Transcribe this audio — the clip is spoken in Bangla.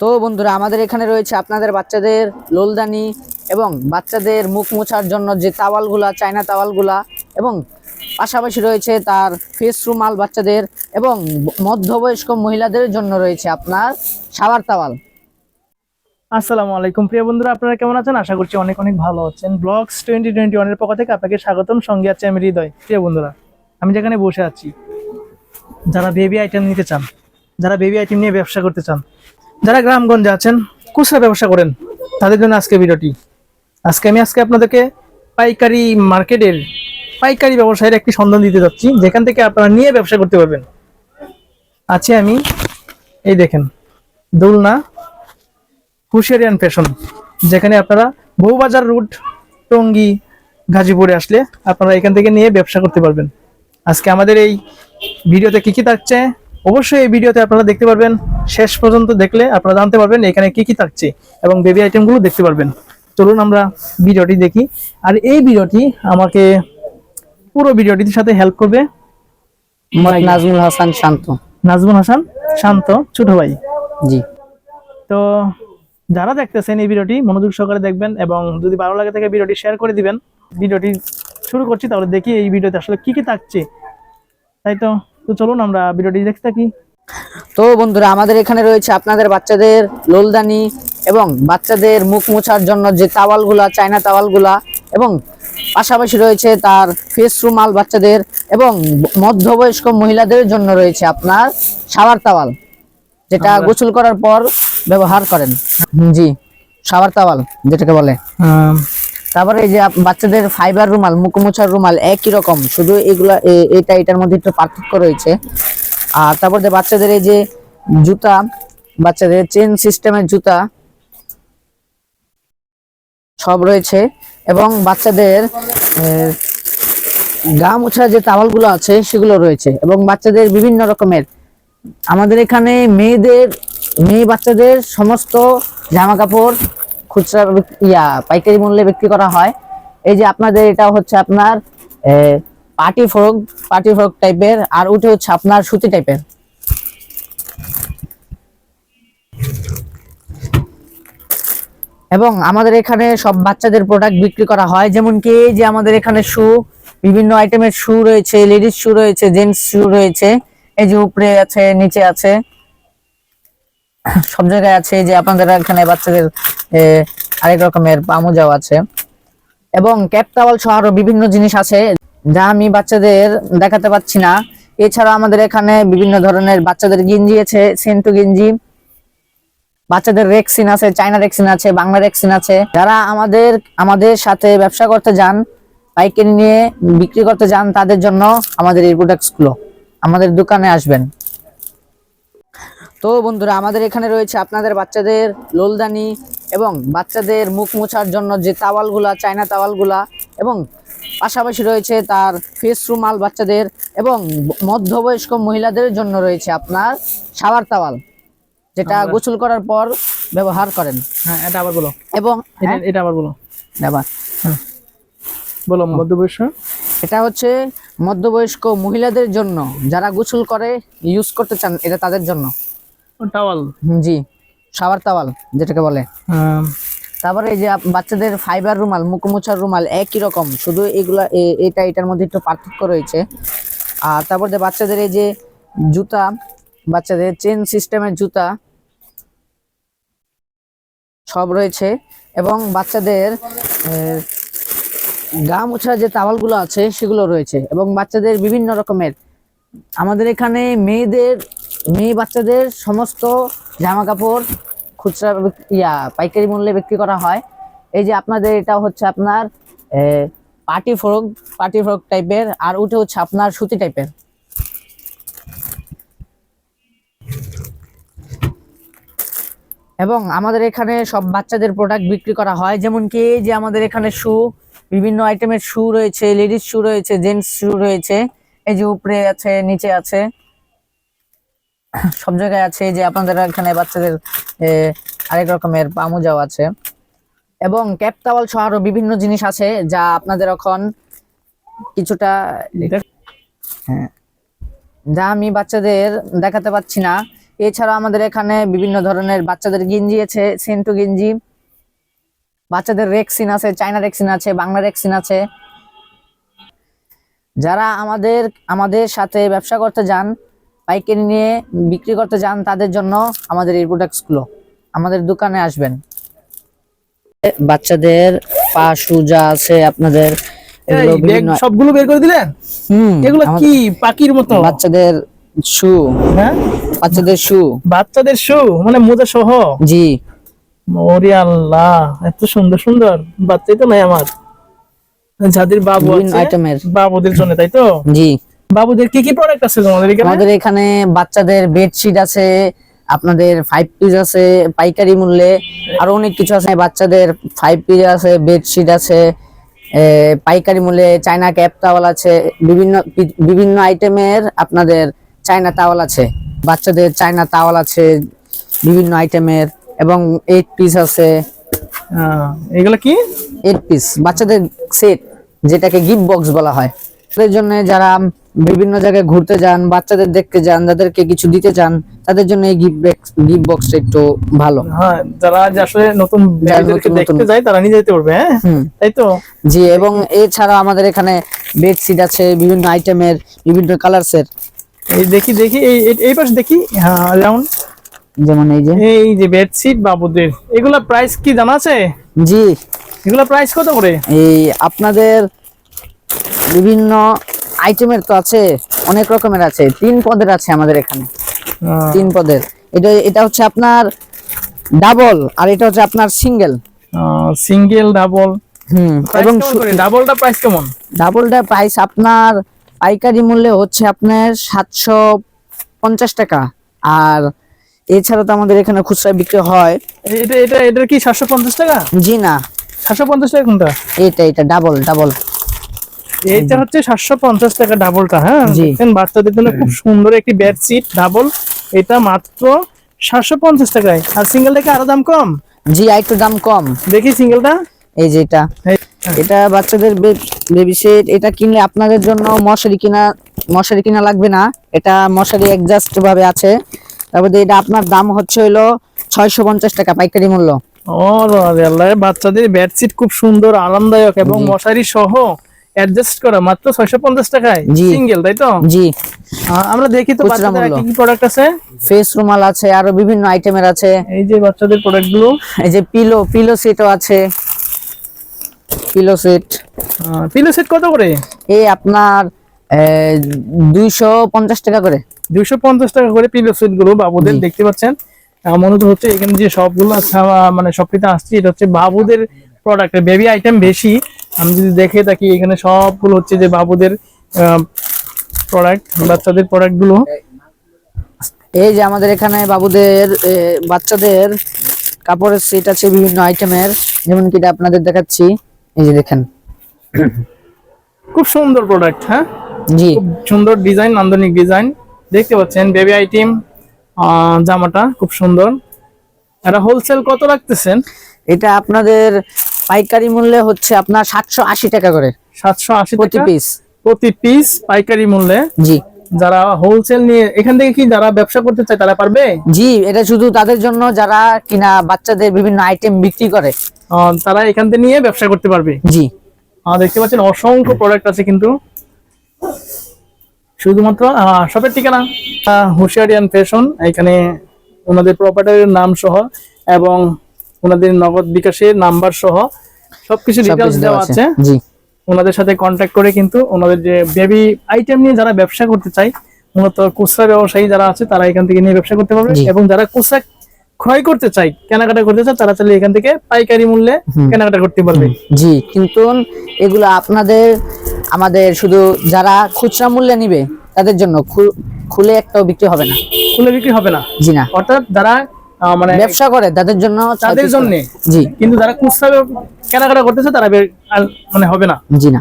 তো বন্ধুরা, আমাদের এখানে রয়েছে আপনাদের বাচ্চাদের লোলদানি এবং বাচ্চাদের মুখ মোছার জন্য যে তাওয়ালগুলা, চায়না তাওয়ালগুলা এবং পাশাপাশি রয়েছে তার ফেস রুমাল বাচ্চাদের এবং মধ্যবয়স্ক মহিলাদের জন্য রয়েছে আপনার সাবার তাওয়াল। আসসালামু আলাইকুম। প্রিয় বন্ধুরা, আপনারা কেমন আছেন? আশা করছি অনেক অনেক ভালো আছেন। ব্লগস টোয়েন্টি টোয়েন্টি ওয়ানের পক্ষ থেকে আপনাকে স্বাগতম। সঙ্গে আছে আমি হৃদয়। প্রিয় বন্ধুরা, আমি যেখানে বসে আছি, যারা বেবি আইটেম নিতে চান, যারা বেবি আইটেম নিয়ে ব্যবসা করতে চান যারা গ্রামগঞ্জে আছেন, খুচরা ব্যবসা করেন, তাদের জন্য আজকে ভিডিওটি। আজকে আমি আজকে আপনাদেরকে পাইকারি মার্কেটের, পাইকারি ব্যবসায়ের একটি সন্ধান দিতে যাচ্ছি, যেখান থেকে আপনারা নিয়ে ব্যবসা করতে পারবেন। আছে আমি, এই দেখেন, দোলনা, হুশিয়ারিয়ান ফ্যাশন, যেখানে আপনারা বউবাজার রুট, টঙ্গী, গাজীপুরে আসলে আপনারা এখান থেকে নিয়ে ব্যবসা করতে পারবেন। আজকে আমাদের এই ভিডিওতে কি কি থাকছে অবশ্যই এই ভিডিওতে আপনারা দেখতে পারবেন শেষ পর্যন্ত দেখলে আপনারা জানতে পারবেন এখানে কি কি থাকছে এবং বেবি আইটেমগুলো দেখতে পারবেন। চলুন আমরা ভিডিওটি দেখি। আর এই ভিডিওটি আমাকে পুরো ভিডিওটির সাথে হেল্প করবে নাজমুল হাসান শান্ত। নাজমুল হাসান শান্ত ছোট ভাই। জি। তো যারা দেখতেছেন এই ভিডিওটি মনোযোগ সহকারে দেখবেন এবং যদি ভালো লাগে থাকে ভিডিওটি শেয়ার করে দিবেন। ভিডিওটি শুরু করছি তাহলে দেখি এই ভিডিওতে আসলে কি কি থাকছে। তাই তো? তো চলুন আমরা ভিডিওটি দেখতে থাকি। তো বন্ধুরা আমাদের এখানে রয়েছে আপনাদের বাচ্চাদের লোলদানি এবং বাচ্চাদের মুখ মোছার জন্য যে তাওয়ালগুলা চায়না তাওয়ালগুলা এবং পাশাপাশি রয়েছে তার ফেস রুমাল বাচ্চাদের এবং মধ্যবয়স্ক মহিলাদের জন্য রয়েছে আপনার সাবার তাওয়াল যেটা গোসল করার পর ব্যবহার করেন। জি সাবার তাওয়াল যেটাকে বলে। তারপরে এই যে বাচ্চাদের ফাইবার রুমাল মুখ মোছার রুমাল একই রকম। শুধু এগুলা এটা, এটার মধ্যে একটু পার্থক্য রয়েছে। আর তারপর যে বাচ্চাদের এই যে জুতা, বাচ্চাদের চেন সিস্টেমের জুতা, সব রয়েছে। এবং বাচ্চাদের গা মোছার যে তাওয়ালগুলো আছে, সেগুলো রয়েছে। এবং বাচ্চাদের বিভিন্ন রকমের। আমাদের এখানে মেয়েদের, মেয়ে বাচ্চাদের সমস্ত জামা কাপড় খুচরা ইয়া, পাইকারি মূল্যে বিক্রি করা হয়। এই যে আপনাদের এটা হচ্ছে আপনার পার্টি ফ্রক পার্টি ফ্রক টাইপের, আর ওটা হচ্ছে আপনার সুতি টাইপের। এবং আমাদের এখানে সব বাচ্চাদের প্রোডাক্ট বিক্রি করা হয়, যেমন কি যে আমাদের এখানে শু, বিভিন্ন আইটেমের শু রয়েছে লেডিস শু রয়েছে জেন্টস শু রয়েছে, এই যে উপরে আছে, নিচে আছে। সব জায়গায় আছে যে আপনাদের এখানে বাচ্চাদের আরেক রকমের পামুজাও আছে। এবং ক্যাপ টাওয়াল সহ আরও বিভিন্ন জিনিস আছে যা আমি বাচ্চাদের দেখাতে পাচ্ছি না। এছাড়া আমাদের এখানে বিভিন্ন ধরনের বাচ্চাদের গেঞ্জি আছে, সেন্টু গেঞ্জি। বাচ্চাদের রেক্সিন আছে, চায়না রেক্সিন আছে, বাংলা রেক্সিন আছে। যারা আমাদের আমাদের সাথে ব্যবসা করতে যান, পাইকারি নিয়ে বিক্রি করতে যান, তাদের জন্য আমাদের এই প্রোডাক্টসগুলো আমাদের দোকানে আসবেন। তো বন্ধুরা আমাদের এখানে রয়েছে আপনাদের বাচ্চাদের লোলদানি এবং বাচ্চাদের মুখ মোছার জন্য যে তাওয়ালগুলা চায়না তাওয়ালগুলা এবং পাশাপাশি রয়েছে তার ফেস রুমাল বাচ্চাদের এবং মধ্যবয়স্ক মহিলাদের জন্য রয়েছে আপনার সাবার তাওয়াল যেটা গোসল করার পর ব্যবহার করেন। হ্যাঁ এটা আবার বলো। এবং এটা হ্যাঁ, আবার বলো। আবার। বলো মধ্যবয়স এটা হচ্ছে মধ্যবয়স্ক মহিলাদের জন্য যারা গোসল করে ইউজ করতে চান এটা তাদের জন্য। টাওয়াল। জি সাবার তাওয়াল যেটাকে বলে। তারপরে এই যে বাচ্চাদের ফাইবার রুমাল মুখ মোছার রুমাল একই রকম শুধু এগুলা এটা এটার মধ্যে একটু পার্থক্য রয়েছে। আর তারপর যে বাচ্চাদের এই যে জুতা বাচ্চাদের চেন সিস্টেমের জুতা সব রয়েছে। এবং বাচ্চাদের গা মোছার যে তাওয়ালগুলো আছে সেগুলো রয়েছে। এবং বাচ্চাদের বিভিন্ন রকমের। আমাদের এখানে মেয়েদের মেয়ে বাচ্চাদের সমস্ত জামা কাপড়, খুচরা ইয়া, পাইকারি মূল্যে বিক্রি করা হয়। এই যে আপনাদের এটা হচ্ছে আপনার পার্টি ফ্রক পার্টি ফ্রক টাইপের, আর ওটা হচ্ছে আপনার সুতি টাইপের। এবং আমাদের এখানে সব বাচ্চাদের প্রোডাক্ট বিক্রি করা হয়, যেমন কি যে আমাদের এখানে শু, বিভিন্ন আইটেমের শু রয়েছে লেডিস শু রয়েছে জেন্টস শু রয়েছে, এই যে উপরে আছে, নিচে আছে। সব জায়গায় আছে যে আপনাদের এখানে বাচ্চাদের আরেক রকমের পামুজাও আছে। এবং ক্যাপ টাওয়াল সহ আরও বিভিন্ন জিনিস আছে যা আপনাদের এখন কিছুটা হ্যাঁ যা আমি বাচ্চাদের দেখাতে পাচ্ছি না। এছাড়া আমাদের এখানে বিভিন্ন ধরনের বাচ্চাদের গেঞ্জি আছে সেন্টু গেঞ্জি। বাচ্চাদের রেক্সিন আছে চায়না রেক্সিন আছে বাংলা রেক্সিন আছে। যারা আমাদের আমাদের সাথে ব্যবসা করতে যান পাইকারি নিয়ে বিক্রি করতে যান তাদের জন্য আমাদের এই প্রোডাক্টসগুলো আমাদের দোকানে আসবেন। বাচ্চাদের পা সুজা আছে আপনাদের সবগুলো বের করে দিলেন? হুম এগুলো কি পাখির মতো? বাচ্চাদের শু। হ্যাঁ? বাচ্চাদের শু। বাচ্চাদের শু মানে মোজা সহ? জি। ওরে আল্লাহ এত সুন্দর সুন্দর। বাচ্চাই তো নাই আমার। যাদের বাবু আইটেমের বাবুদের জন্য তাই তো? জি। বাবুদের কি কি প্রোডাক্ট আছে তোমাদের এখানে? আমাদের এখানে বাচ্চাদের বেডশিট আছে আপনাদের ফাইভ পিস আছে পাইকারি মূল্যে আরও অনেক কিছু আছে। বাচ্চাদের ফাইভ পিস আছে বেডশিট আছে পাইকারি মূল্যে চায়না ক্যাপ টাওয়াল আছে বিভিন্ন বিভিন্ন আইটেমের আপনাদের চায়না টাওয়াল আছে। বাচ্চাদের চায়না টাওয়াল আছে বিভিন্ন আইটেমের এবং এইট পিস আছে। এগুলো কি? এইট পিস বাচ্চাদের সেট যেটাকে গিফট বক্স বলা হয়। তাদের জন্য যারা বিভিন্ন জায়গায় ঘুরতে যান বাচ্চাদের দেখতে যান যাদেরকে কিছু দিতে চান তাদের জন্য এই গিফট গিফট বক্সটা একটু ভালো। হ্যাঁ যারা আসলে নতুন দেখতে যায় তারা নিয়ে যেতে পারবে হ্যাঁ? তাই তো? জি এবং এছাড়া আমাদের এখানে বেডশিট আছে বিভিন্ন আইটেমের বিভিন্ন কালারসের এই দেখি দেখি এই এই- পাশে দেখি হ্যাঁ যেমন যেমন এই যে। এই যে বেডশিট বাবুদের এগুলা প্রাইস কি জানা আছে? জি। এগুলা প্রাইস কত করে? এই আপনাদের বিভিন্ন আইটেমের তো আছে অনেক রকমের আছে। তিন পদের আছে আমাদের এখানে। তিন পদের। এটা এটা হচ্ছে আপনার ডাবল আর এটা হচ্ছে আপনার সিঙ্গেল। Single double. হুম এবং ডাবলটা প্রাইস কেমন? ডাবলটা প্রাইস আপনার পাইকারি মূল্যে হচ্ছে আপনার সাতশো পঞ্চাশ টাকা। আর এছাড়া তো আমাদের এখানে খুচরা বিক্রি হয়। এটা এটা এটার কি সাতশো পঞ্চাশ টাকা? জি না। সাতশো পঞ্চাশ টাকা কোনটা? এটা এটা ডাবল ডাবল। এইটা হচ্ছে সাতশো পঞ্চাশ টাকা ডাবলটা হ্যাঁ? জি। দেখছেন বাচ্চাদের জন্য খুব সুন্দর একটি বেডশিট ডাবল এটা মাত্র সাতশো পঞ্চাশ টাকায়। আর সিঙ্গেলটা কি আরও দাম কম? জি একটু দাম কম। দেখি সিঙ্গেলটা এই যে এটা। এটা বাচ্চাদের বেবি সেট এটা কিনলে আপনাদের জন্য মশারি কিনা মশারি কিনা লাগবে না। এটা মশারি অ্যাডজাস্ট ভাবে আছে। তারপরে এটা আপনার দাম হচ্ছে হইল ছয়শো পঞ্চাশ টাকা পাইকারি মূল্য। ও বাচ্চাদের বেডশিট খুব সুন্দর আরামদায়ক এবং মশারি সহ অ্যাডজাস্ট করা মাত্র ছয়শো পঞ্চাশ টাকায়। সিঙ্গেল তাই তো? জি। আমরা দেখি তো বাচ্চাদের কি কি প্রোডাক্ট আছে? ফেস রুমাল আছে আরও বিভিন্ন আইটেমের আছে। এই যে বাচ্চাদের প্রোডাক্টগুলো এই যে পিলো পিলো সেটও আছে। পিলো সেট পিলো সেট কত করে? এই আপনার দুইশো পঞ্চাশ টাকা করে। দুইশো পঞ্চাশ টাকা করে পিলো সেটগুলো বাবুদের দেখতে পাচ্ছেন। আহ, মূলত হচ্ছে এখানে যে সবগুলো মানে সবকিছু আসছে এটা হচ্ছে বাবুদের প্রোডাক্ট বেবি আইটেম বেশি। আমি যদি দেখে থাকি এখানে সবগুলো হচ্ছে যে বাবুদের প্রোডাক্ট বাচ্চাদের প্রোডাক্টগুলো এই যে আমাদের এখানে বাবুদের বাচ্চাদের কাপড়ের সেট আছে বিভিন্ন আইটেমের যেমন কি এটা আপনাদের দেখাচ্ছি। এই যে দেখেন। খুব সুন্দর প্রোডাক্ট হ্যাঁ? জি। সুন্দর ডিজাইন নান্দনিক ডিজাইন দেখতে পাচ্ছেন বেবি আইটেম জামাটা খুব সুন্দর। এটা হোলসেল কত রাখতেছেন? এটা আপনাদের পাইকারি মূল্যে হচ্ছে আপনার সাতশো আশি টাকা করে। সাতশো আশি প্রতি পিস প্রতি পিস পাইকারি মূল্যে? জি। যারা হোলসেল নিয়ে এখান থেকে কি যারা ব্যবসা করতে চায় তারা পারবে? জি এটা শুধু তাদের জন্য যারা কিনা বাচ্চাদের বিভিন্ন আইটেম বিক্রি করে। তারা এখান থেকে নিয়ে ব্যবসা করতে পারবে? জি। দেখতে পাচ্ছেন অসংখ্য প্রোডাক্ট আছে কিন্তু। শুধুমাত্র শপের ঠিকানা হুশিয়ারিয়ান ফ্যাশন এখানে ওনাদের প্রপার্টির নাম সহ এবং ওনাদের নগদ বিকাশের নাম্বার সহ সবকিছু ডিটেলস দেওয়া আছে। জি। ওনাদের সাথে কন্ট্যাক্ট করে কিন্তু ওনাদের যে বেবি আইটেম নিয়ে যারা ব্যবসা করতে চায় মূলত খুচরা ব্যবসায়ী যারা আছে তারা এখান থেকে নিয়ে ব্যবসা করতে পারবে এবং যারা খুচরা ক্রয় করতে চায় কেনাকাটা করতে চায় তারা চাইলে এখান থেকে পাইকারি মূল্যে কেনাকাটা করতে পারবে। জি কিন্তু এগুলো আপনাদের আমাদের শুধু যারা খুচরা মূল্যে নিবে তাদের জন্য খুলে একটাও বিক্রি হবে না। খুলে বিক্রি হবে না। জি না। অর্থাৎ যারা মানে ব্যবসা করে তাদের জন্য তাদের জন্য? জি। কিন্তু যারা খুচরা কেনাকাটা করতেছে তারা মানে হবে না। জি না।